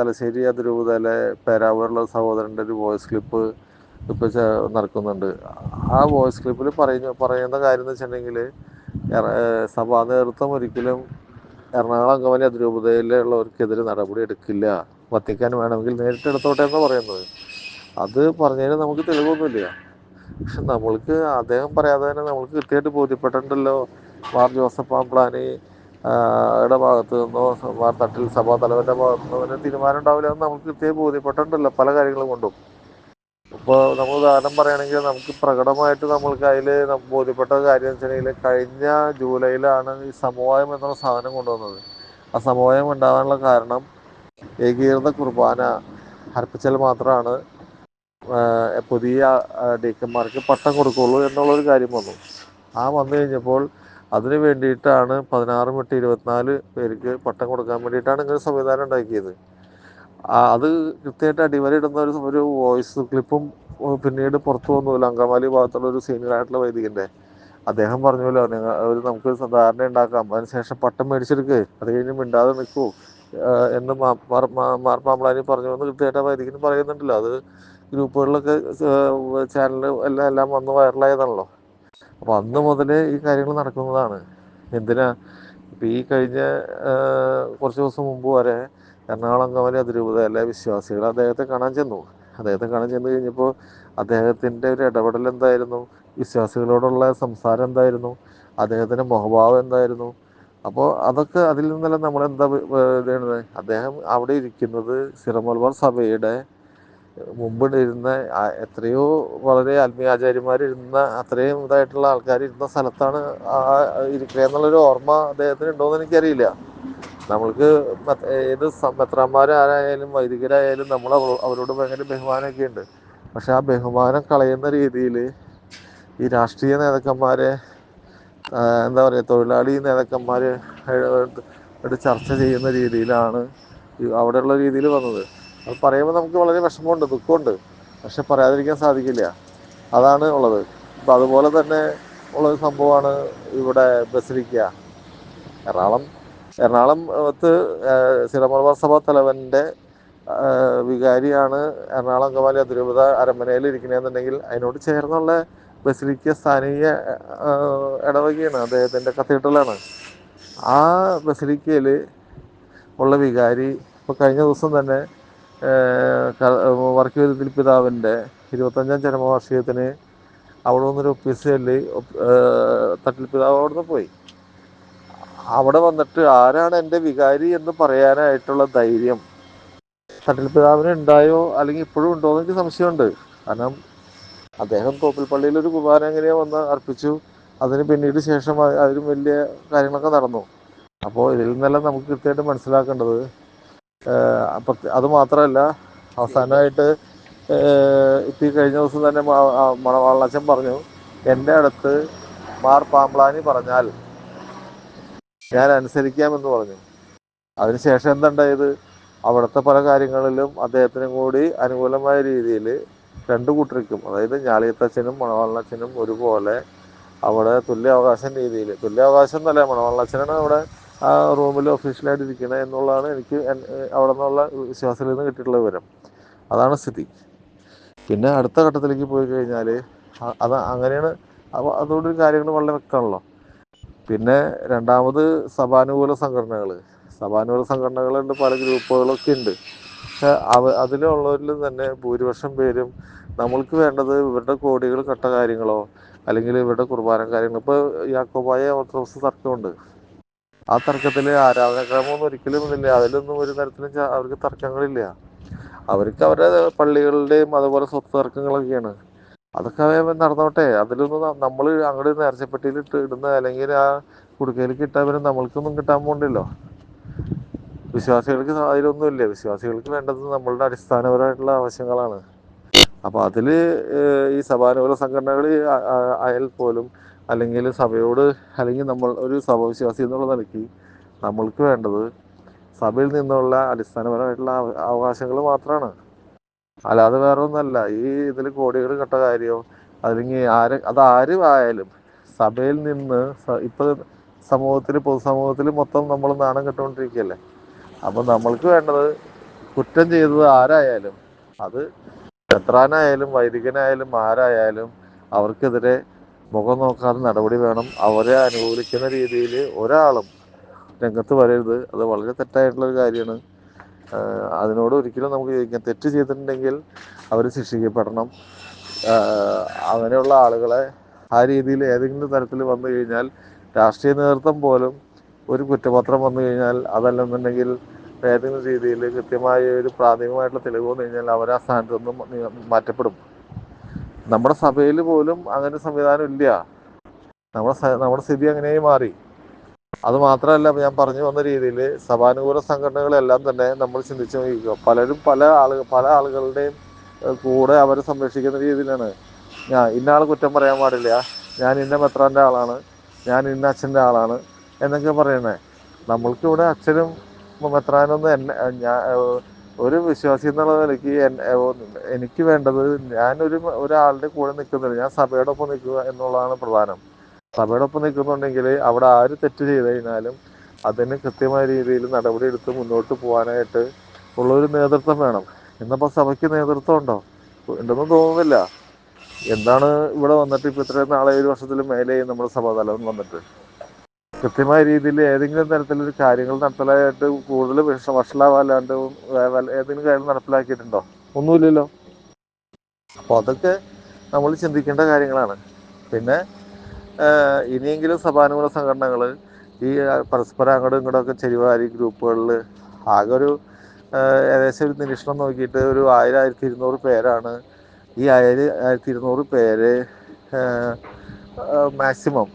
തലശ്ശേരി അതിരൂപതയിലെ പേരാവൂരുള്ള സഹോദരന്റെ ഒരു വോയിസ് ക്ലിപ്പ് ഇപ്പോൾ നടക്കുന്നുണ്ട്. ആ വോയിസ് ക്ലിപ്പിൽ പറയുന്ന പറയുന്ന കാര്യം എന്ന് വെച്ചിട്ടുണ്ടെങ്കിൽ സഭാ നേതൃത്വം ഒരിക്കലും എറണാകുളം അങ്കമാലി അതിരൂപതയിലുള്ളവർക്കെതിരെ നടപടി എടുക്കില്ല. വത്തിക്കാൻ വേണമെങ്കിൽ നേരിട്ട് എടുത്തോട്ടെ എന്ന് പറയുന്നത്. അത് പറഞ്ഞതിന് നമുക്ക് തെളിവൊന്നുമില്ല. പക്ഷെ നമ്മൾക്ക് അദ്ദേഹം പറയാതെ തന്നെ നമ്മൾക്ക് കൃത്യമായിട്ട് ബോധ്യപ്പെട്ടിട്ടുണ്ടല്ലോ. മാർ ജോസഫ് പാംപ്ലാനി യുടെ ഭാഗത്തു നിന്നോ തട്ടിൽ സഭാ തലവന്റെ ഭാഗത്തു നിന്നോ ഒരു തീരുമാനം ഉണ്ടാവില്ല എന്ന് നമുക്ക് കൃത്യമായി ബോധ്യപ്പെട്ടിട്ടുണ്ടല്ലോ പല കാര്യങ്ങളും കൊണ്ടും. ഇപ്പോൾ നമ്മൾ ഉദാഹരണം പറയുകയാണെങ്കിൽ നമുക്ക് പ്രകടമായിട്ട് നമ്മൾക്ക് അതിൽ ബോധ്യപ്പെട്ട കാര്യം വെച്ചിട്ടുണ്ടെങ്കിൽ കഴിഞ്ഞ ജൂലൈയിലാണ് ഈ സമവായം എന്നുള്ള സാധനം കൊണ്ടുവന്നത്. ആ സമവായം ഉണ്ടാകാനുള്ള കാരണം ഏകീകൃത കുർബാന അർപ്പിച്ചാൽ മാത്രമാണ് പുതിയ ഡീക്കന്മാർക്ക് പട്ടം കൊടുക്കുള്ളൂ എന്നുള്ളൊരു കാര്യം വന്നു. ആ വന്നു കഴിഞ്ഞപ്പോൾ അതിന് വേണ്ടിയിട്ടാണ് പതിനാറ് മുട്ട് ഇരുപത്തിനാല് പേർക്ക് പട്ടം കൊടുക്കാൻ വേണ്ടിയിട്ടാണ് ഇങ്ങനെ സംവിധാനം ഉണ്ടാക്കിയത്. അത് കൃത്യമായിട്ട് അടിവരയിടുന്ന ഒരു ഒരു വോയിസ് ക്ലിപ്പും പിന്നീട് പുറത്തു വന്നു. അങ്കമാലി ഭാഗത്തുള്ള ഒരു സീനിയർ ആയിട്ടുള്ള വൈദികന്റെ. അദ്ദേഹം പറഞ്ഞല്ലോ നിങ്ങൾ ഒരു നമുക്ക് ധാരണ ഉണ്ടാക്കാം. അതിനുശേഷം പട്ടം മേടിച്ചെടുക്കുക അത് കഴിഞ്ഞ് മിണ്ടാതെ നിൽക്കൂ. എന്ന് മാർപ്പാമ്പളാനി പറഞ്ഞു എന്ന് കൃത്യമായിട്ട് വൈദികൻ പറയുന്നുണ്ടല്ലോ. അത് ഗ്രൂപ്പുകളിലൊക്കെ ചാനൽ എല്ലാം എല്ലാം വന്ന് വൈറലായതാണല്ലോ അപ്പോൾ അന്ന് മുതലേ ഈ കാര്യങ്ങൾ നടക്കുന്നതാണ്. എന്തിനാ? ഇപ്പം ഈ കഴിഞ്ഞ കുറച്ച് ദിവസം മുമ്പ് വരെ എറണാകുളം അതിരൂപത എല്ലാ വിശ്വാസികൾ അദ്ദേഹത്തെ കാണാൻ ചെന്നു. അദ്ദേഹത്തെ കാണാൻ ചെന്ന് കഴിഞ്ഞപ്പോൾ അദ്ദേഹത്തിന്റെ ഒരു ഇടപെടൽ എന്തായിരുന്നു? വിശ്വാസികളോടുള്ള സംസാരം എന്തായിരുന്നു? അദ്ദേഹത്തിന്റെ മുഖഭാവം എന്തായിരുന്നു? അപ്പോൾ അതൊക്കെ അതിൽ നിന്നെല്ലാം നമ്മൾ എന്താ അദ്ദേഹം അവിടെ ഇരിക്കുന്നത് സിറമൽവാർ സഭയുടെ മുമ്പ് ഇരുന്ന എത്രയോ വളരെ ആത്മീയാചാര്യന്മാരിരുന്ന അത്രയും ഇതായിട്ടുള്ള ആൾക്കാർ ഇരുന്ന സ്ഥലത്താണ് ആ ഇരിക്കുക എന്നുള്ളൊരു ഓർമ്മ അദ്ദേഹത്തിന് ഉണ്ടോ ഉണ്ടോയെന്ന് എനിക്കറിയില്ല. നമ്മൾക്ക് ഏത് മെത്രാന്മാരായാലും വൈദികരായാലും നമ്മൾ അവരോട് ഭയങ്കര ബഹുമാനമൊക്കെ ഉണ്ട് പക്ഷെ ആ ബഹുമാനം കളയുന്ന രീതിയിൽ ഈ രാഷ്ട്രീയ നേതാക്കന്മാരെ എന്താ പറയുക തൊഴിലാളി നേതാക്കന്മാർ ചർച്ച ചെയ്യുന്ന രീതിയിലാണ് അവിടെയുള്ള രീതിയിൽ വന്നത്. അത് പറയുമ്പോൾ നമുക്ക് വളരെ വിഷമമുണ്ട് ദുഃഖമുണ്ട്. പക്ഷെ പറയാതിരിക്കാൻ സാധിക്കില്ല. അതാണ് ഉള്ളത്. അപ്പം അതുപോലെ തന്നെ ഉള്ളൊരു സംഭവമാണ് ഇവിടെ ബസിലിക്ക. എറണാകുളം എറണാകുളത്ത് സിറമലബാർ സഭ തലവന്റെ വികാരിയാണ് എറണാകുളം അങ്കമാലി അതിരൂപത അരമനയിൽ ഇരിക്കണമെന്നുണ്ടെങ്കിൽ അതിനോട് ചേർന്നുള്ള ബസിലിക്ക സ്ഥാനീയ ഇടവകയാണ് അദ്ദേഹത്തിന്റെ കത്തീഡ്രലാണ്. ആ ബസിലിക്കയിൽ ഉള്ള വികാരി ഇപ്പോൾ കഴിഞ്ഞ ദിവസം തന്നെ വർക്കീതിൽ പിതാവിന്റെ ഇരുപത്തഞ്ചാം ചരമവാർഷികത്തിന് അവിടെ നിന്നൊരു ഒഫീസിയലി തട്ടിൽ പിതാവ് അവിടെ നിന്ന് പോയി. അവിടെ വന്നിട്ട് ആരാണ് എന്റെ വികാരി എന്ന് പറയാനായിട്ടുള്ള ധൈര്യം? തട്ടിൽ പിതാവിന് ഉണ്ടായോ? അല്ലെങ്കിൽ ഇപ്പോഴും ഉണ്ടോ എന്ന് എനിക്ക് സംശയമുണ്ട്. കാരണം അദ്ദേഹം തോപ്പിൽപ്പള്ളിയിൽ ഒരു കുർബാന എങ്ങനെയോ വന്ന് അർപ്പിച്ചു. അതിന് പിന്നീട് ശേഷം അതിലും വലിയ കാര്യങ്ങളൊക്കെ നടന്നു. അപ്പോൾ ഇതിൽ നിന്നെല്ലാം നമുക്ക് കൃത്യമായിട്ട് മനസ്സിലാക്കേണ്ടത് അത് മാത്രമല്ല അവസാനമായിട്ട് ഇപ്പം ഈ കഴിഞ്ഞ ദിവസം തന്നെ മണവാളച്ചൻ പറഞ്ഞു എന്റെ അടുത്ത് മാർ പാമ്പ്ലാനി പറഞ്ഞാൽ ഞാൻ അനുസരിക്കാമെന്ന് പറഞ്ഞു. അതിനുശേഷം എന്തുണ്ടായത് അവിടുത്തെ പല കാര്യങ്ങളിലും അദ്ദേഹത്തിനും കൂടി അനുകൂലമായ രീതിയിൽ രണ്ടു കൂട്ടർക്കും അതായത് ഞാളിയത്തച്ഛനും മണവാളനച്ഛനും ഒരുപോലെ അവിടെ തുല്യാവകാശം രീതിയിൽ തുല്യാവകാശം എന്നല്ല മണവാളനച്ഛനാണ് അവിടെ ആ റൂമിൽ ഒഫീഷ്യലായിട്ട് ഇരിക്കണം എന്നുള്ളതാണ് എനിക്ക് അവിടെ നിന്നുള്ള വിശ്വാസത്തിൽ നിന്ന് കിട്ടിയിട്ടുള്ള വിവരം. അതാണ് സ്ഥിതി. പിന്നെ അടുത്ത ഘട്ടത്തിലേക്ക് പോയി കഴിഞ്ഞാൽ അത് അങ്ങനെയാണ് അപ്പോൾ അതുകൊണ്ട് കാര്യങ്ങൾ വളരെ വ്യക്തമാണല്ലോ. പിന്നെ രണ്ടാമത് സഭാനുകൂല സംഘടനകൾ സഭാനുകൂല സംഘടനകളുണ്ട് പല ഗ്രൂപ്പുകളൊക്കെ ഉണ്ട്. അവ അതിലുള്ളവരിൽ തന്നെ ഭൂരിപക്ഷം പേരും നമ്മൾക്ക് വേണ്ടത് ഇവരുടെ കോടികൾ കട്ട കാര്യങ്ങളോ അല്ലെങ്കിൽ ഇവരുടെ കുർബാന കാര്യങ്ങളോ. ഇപ്പോൾ യാക്കോബായ ഓർത്തഡോക്സ് തർക്കമുണ്ട് ആ തർക്കത്തിൽ ആരാധനാക്രമമൊന്നും ഒരിക്കലും ഇല്ല അതിലൊന്നും ഒരു തരത്തിലും അവർക്ക് തർക്കങ്ങളില്ല. അവർക്ക് അവരുടെ പള്ളികളുടെയും അതുപോലെ സ്വത്ത് തർക്കങ്ങളൊക്കെയാണ്. അതൊക്കെ നടന്നോട്ടെ. അതിലൊന്നും നമ്മൾ അങ്ങോട്ട് നേർച്ചപ്പെട്ടിയിൽ ഇട്ട് ഇടുന്ന അല്ലെങ്കിൽ ആ കുടുക്കയിലേക്ക് ഇട്ടവരും നമ്മൾക്കൊന്നും കിട്ടാൻ പോകണ്ടല്ലോ വിശ്വാസികൾക്ക് അതിലൊന്നുമില്ല. വിശ്വാസികൾക്ക് വേണ്ടത് നമ്മളുടെ അടിസ്ഥാനപരമായിട്ടുള്ള ആവശ്യങ്ങളാണ്. അപ്പോൾ അതിൽ ഈ സഭാനുകൂല സംഘടനകൾ ആയാൽ പോലും അല്ലെങ്കിൽ സഭയോട് അല്ലെങ്കിൽ നമ്മൾ ഒരു സഭവിശ്വാസി എന്നുള്ള നിലയ്ക്ക് നമ്മൾക്ക് വേണ്ടത് സഭയിൽ നിന്നുള്ള അടിസ്ഥാനപരമായിട്ടുള്ള അവകാശങ്ങൾ മാത്രമാണ് അല്ലാതെ വേറെ ഒന്നല്ല ഈ ഇതിൽ കോടികൾ കെട്ട കാര്യമോ അല്ലെങ്കിൽ ആര് അത് ആര് ആയാലും സഭയിൽ നിന്ന് ഇപ്പൊ സമൂഹത്തിൽ പൊതുസമൂഹത്തിൽ മൊത്തം നമ്മൾ നാണം കെട്ടുകൊണ്ടിരിക്കുകയല്ലേ? അപ്പോൾ നമ്മൾക്ക് വേണ്ടത് കുറ്റം ചെയ്തത് ആരായാലും അത് എത്രാനായാലും വൈദികനായാലും ആരായാലും അവർക്കെതിരെ മുഖം നോക്കാതെ നടപടി വേണം. അവരെ അനുകൂലിക്കുന്ന രീതിയിൽ ഒരാളും രംഗത്ത് വരരുത്. അത് വളരെ തെറ്റായിട്ടുള്ള ഒരു കാര്യമാണ്. അതിനോട് ഒരിക്കലും നമുക്ക് ചോദിക്കാം. തെറ്റ് ചെയ്തിട്ടുണ്ടെങ്കിൽ അവർ ശിക്ഷിക്കപ്പെടണം. അങ്ങനെയുള്ള ആളുകളെ ആ രീതിയിൽ ഏതെങ്കിലും തരത്തിൽ വന്നു കഴിഞ്ഞാൽ രാഷ്ട്രീയ നേതൃത്വം പോലും ഒരു കുറ്റപത്രം വന്നു കഴിഞ്ഞാൽ അതല്ലെന്നുണ്ടെങ്കിൽ ഏതെങ്കിലും രീതിയിൽ കൃത്യമായ ഒരു പ്രാഥമികമായിട്ടുള്ള തെളിവ് വന്നു കഴിഞ്ഞാൽ അവർ ആ സ്ഥാനത്ത് നിന്നും മാറ്റപ്പെടും. നമ്മുടെ സഭയിൽ പോലും അങ്ങനെ സംവിധാനം ഇല്ല. നമ്മുടെ നമ്മുടെ സ്ഥിതി അങ്ങനെയായി മാറി. അത് മാത്രമല്ല ഞാൻ പറഞ്ഞു വന്ന രീതിയിൽ സഭാനുകൂല സംഘടനകളെല്ലാം തന്നെ നമ്മൾ ചിന്തിച്ചു നോക്കിക്കുക പലരും പല ആളുകൾ പല ആളുകളുടെയും കൂടെ അവരെ സംരക്ഷിക്കുന്ന രീതിയിലാണ്. ഞാൻ ഇന്ന ആൾ കുറ്റം പറയാൻ പാടില്ല. ഞാൻ ഇന്ന മെത്രാന്റെ ആളാണ്. ഞാൻ ഇന്ന അച്ഛന്റെ ആളാണ്. എന്നൊക്കെ പറയണേ. നമ്മൾക്കിവിടെ അച്ഛനും മെത്രാനൊന്നും എന്നെ ഞാൻ ഒരു വിശ്വാസി എന്നുള്ള നിലയ്ക്ക് എനിക്ക് വേണ്ടത് ഞാനൊരു ഒരാളുടെ കൂടെ നിൽക്കുന്നില്ല. ഞാൻ സഭയുടെ ഒപ്പം നിൽക്കുക എന്നുള്ളതാണ് പ്രധാനം. സഭയുടെ ഒപ്പം നിൽക്കുന്നുണ്ടെങ്കിൽ അവിടെ ആര് തെറ്റ് ചെയ്ത് കഴിഞ്ഞാലും അതിന് കൃത്യമായ രീതിയിൽ നടപടി എടുത്ത് മുന്നോട്ട് പോകാനായിട്ട് ഉള്ളൊരു നേതൃത്വം വേണം. ഇന്നിപ്പോൾ സഭയ്ക്ക് നേതൃത്വം ഉണ്ടോ? ഉണ്ടെന്ന് തോന്നുന്നില്ല. എന്താണ് ഇവിടെ വന്നിട്ട് ഇപ്പോൾ ഇത്രയും നാളെ ഒരു വർഷത്തിൽ മേലെയായി നമ്മുടെ സഭാതലം വന്നിട്ട്? കൃത്യമായ രീതിയിൽ ഏതെങ്കിലും തരത്തിലൊരു കാര്യങ്ങൾ നടത്തലായിട്ട് കൂടുതൽ വിഷ വഷളാവല്ലാണ്ട് ഏതെങ്കിലും കാര്യം നടപ്പിലാക്കിയിട്ടുണ്ടോ? ഒന്നുമില്ലല്ലോ. അപ്പോൾ അതൊക്കെ നമ്മൾ ചിന്തിക്കേണ്ട കാര്യങ്ങളാണ്. പിന്നെ ഇനിയെങ്കിലും സഭാനുകൂല സംഘടനകൾ ഈ പരസ്പരം അങ്ങോട്ടും ഇങ്ങോട്ടൊക്കെ ചെരിവാരി ഗ്രൂപ്പുകളിൽ ആകെ ഒരു ഏകദേശം ഒരു നിരീക്ഷണം നോക്കിയിട്ട് ഒരു ആയിരം ആയിരത്തി ഇരുന്നൂറ് പേരാണ്. ഈ ആയിരം ആയിരത്തി ഇരുന്നൂറ് പേര് മാക്സിമം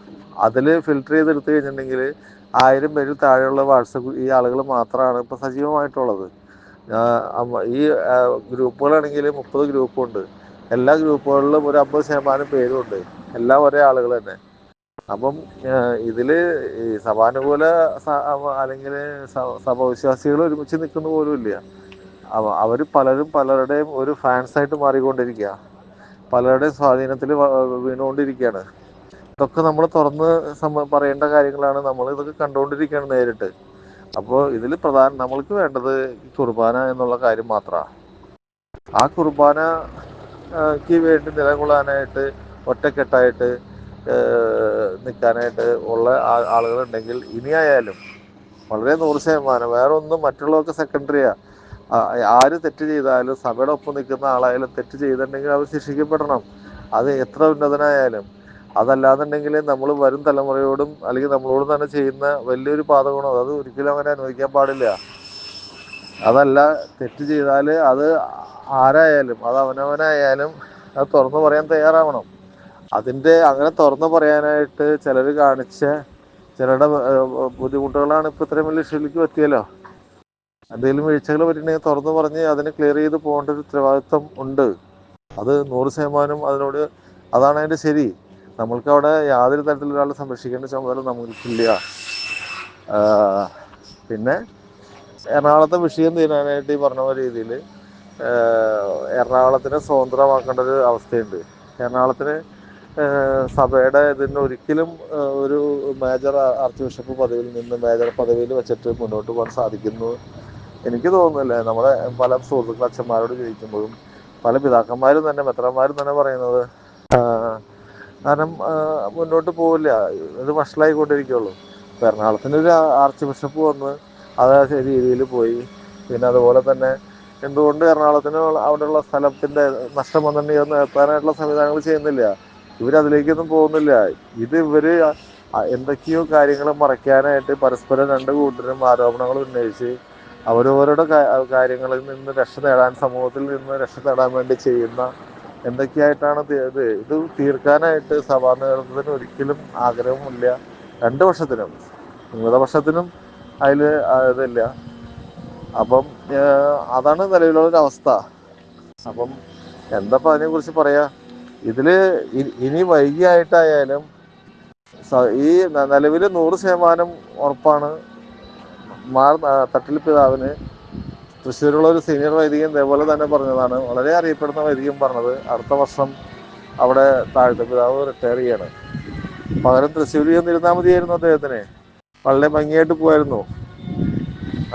അതിൽ ഫിൽട്ടർ ചെയ്തെടുത്ത് കഴിഞ്ഞിട്ടുണ്ടെങ്കിൽ ആയിരം പേരിൽ താഴെയുള്ള വാട്സപ്പ് ഈ ആളുകൾ മാത്രമാണ് ഇപ്പോൾ സജീവമായിട്ടുള്ളത്. ഈ ഗ്രൂപ്പുകളാണെങ്കിൽ മുപ്പത് ഗ്രൂപ്പുണ്ട്. എല്ലാ ഗ്രൂപ്പുകളിലും ഒരു അമ്പത് ശതമാനം പേരുണ്ട്. എല്ലാം ഒരേ ആളുകൾ തന്നെ. അപ്പം ഇതിൽ ഈ സഭാനുകൂല അല്ലെങ്കിൽ സഭാവിശ്വാസികൾ ഒരുമിച്ച് നിൽക്കുന്ന പോലും ഇല്ല. അവർ പലരും പലരുടെയും ഒരു ഫാൻസായിട്ട് മാറിക്കൊണ്ടിരിക്കുക പലരുടെയും സ്വാധീനത്തിൽ വീണുകൊണ്ടിരിക്കുകയാണ് ഇതൊക്കെ നമ്മൾ തുറന്ന് പറയേണ്ട കാര്യങ്ങളാണ്. നമ്മൾ ഇതൊക്കെ കണ്ടുകൊണ്ടിരിക്കുകയാണ് നേരിട്ട്. അപ്പോൾ ഇതിൽ പ്രധാന നമ്മൾക്ക് വേണ്ടത് കുർബാന എന്നുള്ള കാര്യം മാത്രമാണ് ആ കുർബാനക്ക് വേണ്ടി നിലകൊള്ളാനായിട്ട് ഒറ്റക്കെട്ടായിട്ട് നിൽക്കാനായിട്ട് ഉള്ള ആളുകളുണ്ടെങ്കിൽ ഇനിയായാലും വളരെ നൂറ് ശതമാനം വേറെ ഒന്നും മറ്റുള്ളവർക്ക് സെക്കൻഡറിയാ. ആര് തെറ്റ് ചെയ്താലും സഭയുടെ ഒപ്പം നിൽക്കുന്ന ആളായാലും തെറ്റ് ചെയ്തിട്ടുണ്ടെങ്കിൽ അവർ ശിക്ഷിക്കപ്പെടണം. അത് എത്ര ഉന്നതനായാലും. അതല്ലാന്നുണ്ടെങ്കിൽ നമ്മൾ വരും തലമുറയോടും അല്ലെങ്കിൽ നമ്മളോടും തന്നെ ചെയ്യുന്ന വലിയൊരു പാതകമാണ് അത് ഒരിക്കലും അങ്ങനെ അനുവദിക്കാൻ പാടില്ല. അതല്ല തെറ്റ് ചെയ്താൽ അത് ആരായാലും അത് അവനവനായാലും അത് തുറന്നു പറയാൻ തയ്യാറാവണം. അതിന്റെ അങ്ങനെ തുറന്നു പറയാനായിട്ട് ചിലർ കാണിച്ച ചിലരുടെ ബുദ്ധിമുട്ടുകളാണ് ഇപ്പോൾ ഇത്രയും വലിയ ഇഷ്യൂലേക്ക് പറ്റിയല്ലോ എന്തെങ്കിലും വീഴ്ചകൾ പറ്റിയിട്ടുണ്ടെങ്കിൽ തുറന്നു പറഞ്ഞ് അതിനെ ക്ലിയർ ചെയ്ത് പോകേണ്ട ഒരു ഉത്തരവാദിത്വം ഉണ്ട്. അത് നൂറ് ശതമാനം അതിനോട് അതാണ് അതിന്റെ ശരി. നമ്മൾക്ക് അവിടെ യാതൊരു തരത്തിലുള്ള ഒരാളെ സംരക്ഷിക്കേണ്ട ചുമതല നമുക്കില്ല. പിന്നെ എറണാകുളത്തെ വിഷയം തീരാനായിട്ട് ഈ പറഞ്ഞ രീതിയിൽ എറണാകുളത്തിനെ സ്വതന്ത്രമാക്കേണ്ട ഒരു അവസ്ഥയുണ്ട്. എറണാകുളത്തിന് സഭയുടെ ഇതിന് ഒരിക്കലും ഒരു മേജർ ആർച്ച് ബിഷപ്പ് പദവിയിൽ നിന്ന് മേജർ പദവിയിൽ വെച്ചിട്ട് മുന്നോട്ട് പോകാൻ സാധിക്കുന്നു. എനിക്ക് തോന്നുന്നില്ല. നമ്മുടെ പല സുഹൃത്തുക്കൾ അച്ഛന്മാരോട് ചോദിക്കുമ്പോഴും പല പിതാക്കന്മാരും തന്നെ മെത്രന്മാരും തന്നെ പറയുന്നത് കാരണം മുന്നോട്ട് പോവില്ല. ഇത് വഷളായിക്കൊണ്ടിരിക്കുകയുള്ളൂ ഇപ്പം എറണാകുളത്തിന് ഒരു ആർച്ച് ബിഷപ്പ് വന്ന് അത് രീതിയിൽ പോയി. പിന്നെ അതുപോലെ തന്നെ എന്തുകൊണ്ട് എറണാകുളത്തിന് അവിടെയുള്ള സ്ഥലത്തിന്റെ നഷ്ടം വന്നിട്ടുണ്ടെങ്കിൽ അത് നികത്താനായിട്ടുള്ള സംവിധാനങ്ങൾ ചെയ്യുന്നില്ല. ഇവരതിലേക്കൊന്നും പോകുന്നില്ല. ഇത് ഇവർ എന്തൊക്കെയോ കാര്യങ്ങൾ മറയ്ക്കാനായിട്ട് പരസ്പരം രണ്ട് കൂട്ടരും ആരോപണങ്ങൾ ഉന്നയിച്ച് അവരവരുടെ കാര്യങ്ങളിൽ നിന്ന് രക്ഷ നേടാൻ സമൂഹത്തിൽ നിന്ന് രക്ഷ നേടാൻ വേണ്ടി ചെയ്യുന്ന എന്തൊക്കെയായിട്ടാണ് ഇത് ഇത് തീർക്കാനായിട്ട് സഭാ നേതൃത്വത്തിന് ഒരിക്കലും ആഗ്രഹമില്ല രണ്ട് വർഷത്തിനും വിമത വർഷത്തിനും അതിൽ ഇതില്ല. അപ്പം അതാണ് നിലവിലുള്ള അവസ്ഥ അപ്പം എന്താപ്പ അതിനെക്കുറിച്ച് പറയാ? ഇതിൽ ഇനി വൈകിയായിട്ടായാലും ഈ നിലവിൽ നൂറ് ശതമാനം ഉറപ്പാണ് മാർ തട്ടിൽ പിതാവിന് തൃശ്ശൂരുള്ള ഒരു സീനിയർ വൈദികൻ ഇതേപോലെ തന്നെ പറഞ്ഞതാണ്. വളരെ അറിയപ്പെടുന്ന വൈദികൻ പറഞ്ഞത് അടുത്ത വർഷം അവിടെ താഴത്തെ പിതാവ് റിട്ടയർ ചെയ്യാണ്. പകരം തൃശ്ശൂരിൽ ചെന്നിരുന്നാൽ മതിയായിരുന്നു അദ്ദേഹത്തിന്. വളരെ ഭംഗിയായിട്ട് പോയായിരുന്നു.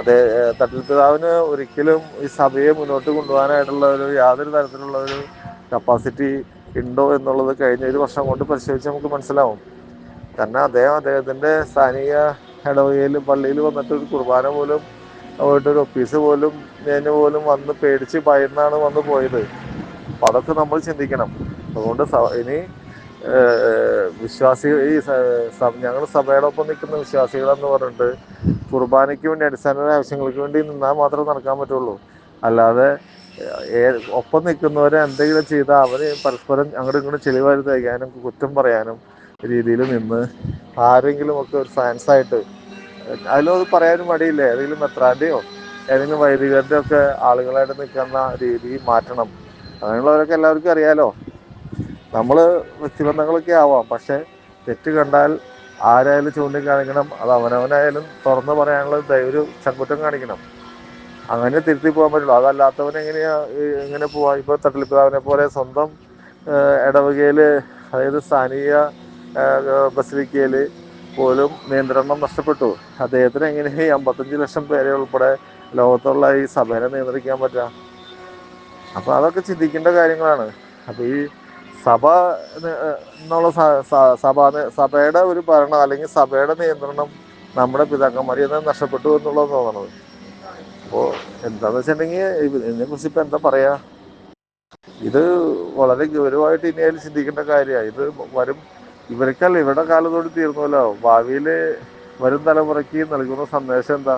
അതെ തട്ടിൽ പിതാവിന് ഒരിക്കലും ഈ സഭയെ മുന്നോട്ട് കൊണ്ടുപോകാനായിട്ടുള്ള ഒരു യാതൊരു തരത്തിലുള്ള ഒരു കപ്പാസിറ്റി ഉണ്ടോ എന്നുള്ളത് കഴിഞ്ഞ ഒരു വർഷം കൊണ്ട് പരിശോധിച്ച് നമുക്ക് മനസ്സിലാവും. കാരണം അദ്ദേഹം അദ്ദേഹത്തിന്റെ സ്ഥാനിക ഇടവകയിൽ പള്ളിയിൽ വന്നിട്ട് ഒരു കുർബാന പോലും പോയിട്ട് ഒരു ഒഫീസ് പോലും ഞാൻ പോലും വന്ന് പേടിച്ച് ഭയന്നാണ് വന്ന് പോയത്. അപ്പൊ അതൊക്കെ നമ്മൾ ചിന്തിക്കണം. അതുകൊണ്ട് ഇനി വിശ്വാസി ഈ ഞങ്ങൾ സഭയുടെ ഒപ്പം നിൽക്കുന്ന വിശ്വാസികളെന്ന് പറഞ്ഞിട്ട് കുർബാനയ്ക്ക് വേണ്ടി അടിസ്ഥാന ആവശ്യങ്ങൾക്ക് വേണ്ടി നിന്നാൽ മാത്രമേ നടക്കാൻ പറ്റുള്ളൂ. അല്ലാതെ ഒപ്പം നിൽക്കുന്നവരെ എന്തെങ്കിലും ചെയ്താൽ അവർ പരസ്പരം അങ്ങോട്ടും ഇങ്ങോട്ടും ചെളിവാരി തയ്ക്കാനും കുറ്റം പറയാനും രീതിയിൽ നിന്ന് ആരെങ്കിലും ഒക്കെ ഒരു ഫാൻസായിട്ട് അതിലും അത് പറയാനും മടിയില്ല? ഏതെങ്കിലും മെത്രാന്റെയോ ഏതെങ്കിലും വൈദികരുടെ ഒക്കെ ആളുകളായിട്ട് നിൽക്കുന്ന രീതി മാറ്റണം. അങ്ങനെയുള്ളവരൊക്കെ എല്ലാവർക്കും അറിയാലോ. നമ്മൾ വ്യക്തിബന്ധങ്ങളൊക്കെ ആവാം. പക്ഷെ തെറ്റ് കണ്ടാൽ ആരായാലും ചൂണ്ടിക്കാണിക്കണം. അത് അവനവനായാലും തുറന്നു പറയാനുള്ള ദൈവം ചങ്കുറ്റം കാണിക്കണം. അങ്ങനെ തിരുത്തി പോകാൻ പറ്റുള്ളൂ. അതല്ലാത്തവൻ എങ്ങനെയാ എങ്ങനെ പോവാ? ഇപ്പൊ തട്ടിലിപ്പിതാവിനെ പോലെ സ്വന്തം ഇടവകയിൽ അതായത് സ്ഥാനീയ ബസിലിക്കയിൽ പോലും നിയന്ത്രണം നഷ്ടപ്പെട്ടു. അദ്ദേഹത്തിന് എങ്ങനെ ഈ അമ്പത്തഞ്ച് ലക്ഷം പേരെ ഉൾപ്പെടെ ലോകത്തുള്ള ഈ സഭയെ നിയന്ത്രിക്കാൻ പറ്റാം? അപ്പോൾ അതൊക്കെ ചിന്തിക്കേണ്ട കാര്യങ്ങളാണ്. അപ്പോൾ ഈ സഭ ന്ന് എന്നുള്ള സഭ സഭയുടെ ഒരു ഭരണം അല്ലെങ്കിൽ സഭയുടെ നിയന്ത്രണം നമ്മുടെ പിതാക്കന്മാരിൽ നിന്ന് നഷ്ടപ്പെട്ടു എന്നുള്ളത് തോന്നണത്. അപ്പോൾ എന്താന്ന് വെച്ചിട്ടുണ്ടെങ്കിൽ ഇതിനെ കുറിച്ച് ഇപ്പൊ എന്താ പറയുക ഇത് വളരെ ഗൗരവമായിട്ട് ഇനി ചിന്തിക്കേണ്ട കാര്യമാണ് ഇത് വരും ഇവർക്കല്ല ഇവരുടെ കാലത്തോട് തീർന്നല്ലോ ഭാവിയിൽ വരും തലമുറയ്ക്ക് നൽകുന്ന സന്ദേശം എന്താ?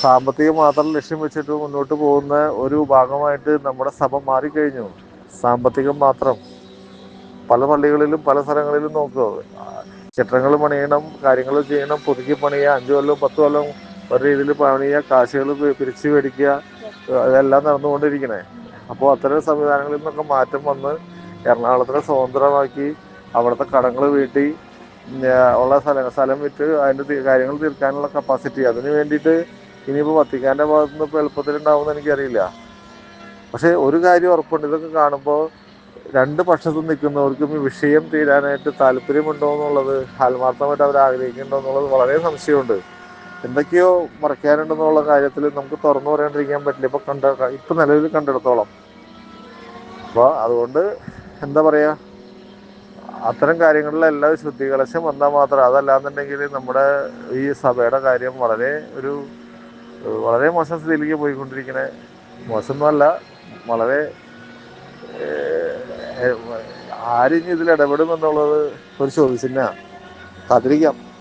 സാമ്പത്തികം മാത്രം ലക്ഷ്യം വെച്ചിട്ട് മുന്നോട്ട് പോകുന്ന ഒരു ഭാഗമായിട്ട് നമ്മുടെ സഭ മാറിക്കഴിഞ്ഞു. സാമ്പത്തികം മാത്രം. പല പള്ളികളിലും പല സ്ഥലങ്ങളിലും നോക്കുക ചിത്രങ്ങൾ പണിയണം കാര്യങ്ങൾ ചെയ്യണം പുതുക്കി പണിയുക അഞ്ചു കൊല്ലം പത്ത് കൊല്ലം ഒരു രീതിയിൽ പണിയുക കാശുകൾ പിരിച്ചു മേടിക്കുക അതെല്ലാം നടന്നുകൊണ്ടിരിക്കണേ. അപ്പോൾ അത്തരം സംവിധാനങ്ങളിൽ നിന്നൊക്കെ മാറ്റം വന്ന് എറണാകുളത്തിനെ സ്വതന്ത്രമാക്കി അവിടുത്തെ കടങ്ങൾ വീട്ടി ഉള്ള സ്ഥലം സ്ഥലം വിറ്റ് അതിന്റെ കാര്യങ്ങൾ തീർക്കാനുള്ള കപ്പാസിറ്റി അതിന് വേണ്ടിയിട്ട് ഇനിയിപ്പോൾ വത്തിക്കാന്റെ ഭാഗത്തു നിന്ന് ഇപ്പോൾ എളുപ്പത്തിലുണ്ടാവുമെന്ന് എനിക്കറിയില്ല. പക്ഷേ ഒരു കാര്യം ഉറപ്പുണ്ട്. ഇതൊക്കെ കാണുമ്പോൾ രണ്ട് പക്ഷത്തും നിൽക്കുന്നവർക്കും ഈ വിഷയം തീരാനായിട്ട് താല്പര്യമുണ്ടോ എന്നുള്ളത് ആത്മാർത്ഥമായിട്ട് അവർ ആഗ്രഹിക്കുന്നുണ്ടോ എന്നുള്ളത് വളരെ സംശയമുണ്ട്. എന്തൊക്കെയോ മറക്കാനുണ്ടെന്നുള്ള കാര്യത്തിൽ നമുക്ക് തുറന്നു പറയാണ്ടിരിക്കാൻ പറ്റില്ല. ഇപ്പോൾ കണ്ട ഇപ്പം നിലവിൽ കണ്ടെടുത്തോളം. അപ്പോൾ അതുകൊണ്ട് എന്താ പറയാ? അത്തരം കാര്യങ്ങളിലെല്ലാം ശുദ്ധികലശം വന്നാൽ മാത്രം അതല്ലാന്നുണ്ടെങ്കിൽ നമ്മുടെ ഈ സഭയുടെ കാര്യം വളരെ ഒരു വളരെ മോശം സ്ഥിതിയിലേക്ക് പോയിക്കൊണ്ടിരിക്കണേ. മോശമൊന്നുമല്ല വളരെ ആരും ഇതിൽ ഇടപെടും എന്നുള്ളത് ഒരു ചോദ്യചിഹ്ന കാത്തിരിക്കാം.